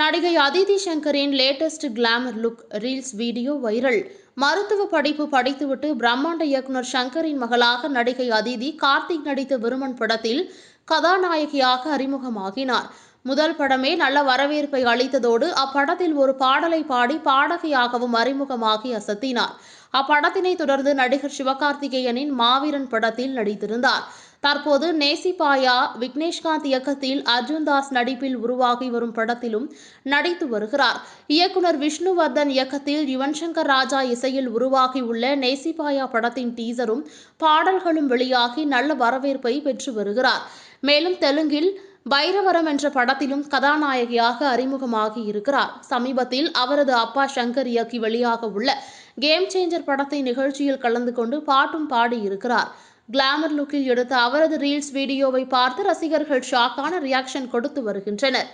நடிகை Aditi சங்கரின் latest glamour look reels video viral. மருத்துவ படிப்பு படித்துவிட்டு பிரம்மாண்ட இயக்குனர் சங்கரின் மகளாக நடிகை அதிதி கார்த்திக் நடித்த விருமன் படத்தில் கதாநாயகியாக அறிமுகமாகினார். முதல் படமே நல்ல வரவேற்பை அளித்ததோடு அப்படத்தில் ஒரு பாடலை பாடி பாடகியாகவும் அறிமுகமாகி அசத்தினார். அப்படத்தினை தொடர்ந்து நடிகர் சிவகார்த்திகேயனின் மாவீரன் படத்தில் நடித்திருந்தார். தற்போது நேசிபாயா விக்னேஷ்காந்த் இயக்கத்தில் அர்ஜுன் தாஸ் நடிப்பில் உருவாகி வரும் படத்திலும் நடித்து வருகிறார். இயக்குனர் விஷ்ணுவர்தன் இயக்கத்தில் யுவன் சங்கர் ராஜா இசையில் உருவாகியுள்ள நேசிபாயா படத்தின் டீசரும் பாடல்களும் வெளியாகி நல்ல வரவேற்பை பெற்று வருகிறார். மேலும் தெலுங்கில் பைரவரம் என்ற படத்திலும் கதாநாயகியாக அறிமுகமாகி இருக்கிறார். சமீபத்தில் அவரது அப்பா சங்கர் இயக்கி வெளியாக உள்ள கேம் சேஞ்சர் படத்தை நிகழ்ச்சியில் கலந்து கொண்டு பாட்டும் பாடியிருக்கிறார் கிளாமர் லுக்கில் எடுத்த அவரது ரீல்ஸ் வீடியோவை பார்த்து ரசிகர்கள் ஷாக்கான ரியாக்ஷன் கொடுத்து வருகின்றனர்.